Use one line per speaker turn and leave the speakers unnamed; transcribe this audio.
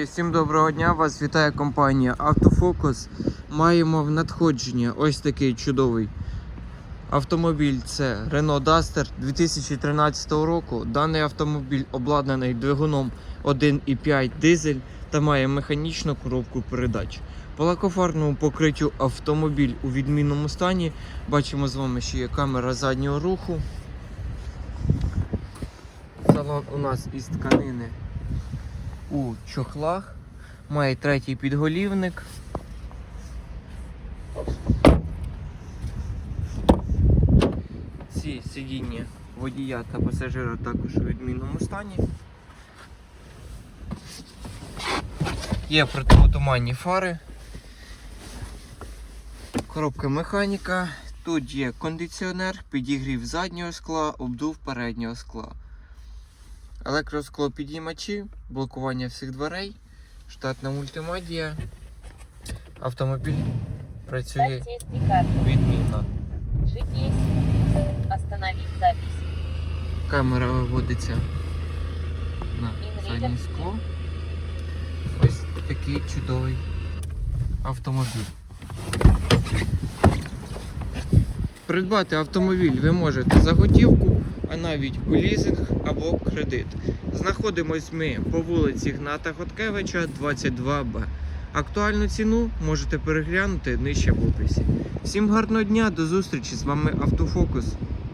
Всім доброго дня! Вас вітає компанія Автофокус. Маємо в надходження ось такий чудовий автомобіль. Це Renault Duster 2013 року. Даний автомобіль обладнаний двигуном 1,5 дизель та має механічну коробку передач. По лакофарному покриттю автомобіль у відмінному стані. Бачимо з вами, що є камера заднього руху. Салон у нас із тканини у чохлах. Має третій підголівник. Ці сидіння водія та пасажира також у відмінному стані. Є противотуманні фари. Коробка механіка. Тут є кондиціонер, підігрів заднього скла, обдув переднього скла. Електроскло підіймачі, блокування всіх дверей, штатна мультимедія. Автомобіль працює відмінно. Камера виводиться на заднє скло. Ось такий чудовий автомобіль. Придбати автомобіль ви можете за готівку, а навіть у лізинг або кредит. Знаходимось ми по вулиці Гната Хоткевича, 22Б. Актуальну ціну можете переглянути нижче в описі. Всім гарного дня, до зустрічі! З вами Автофокус.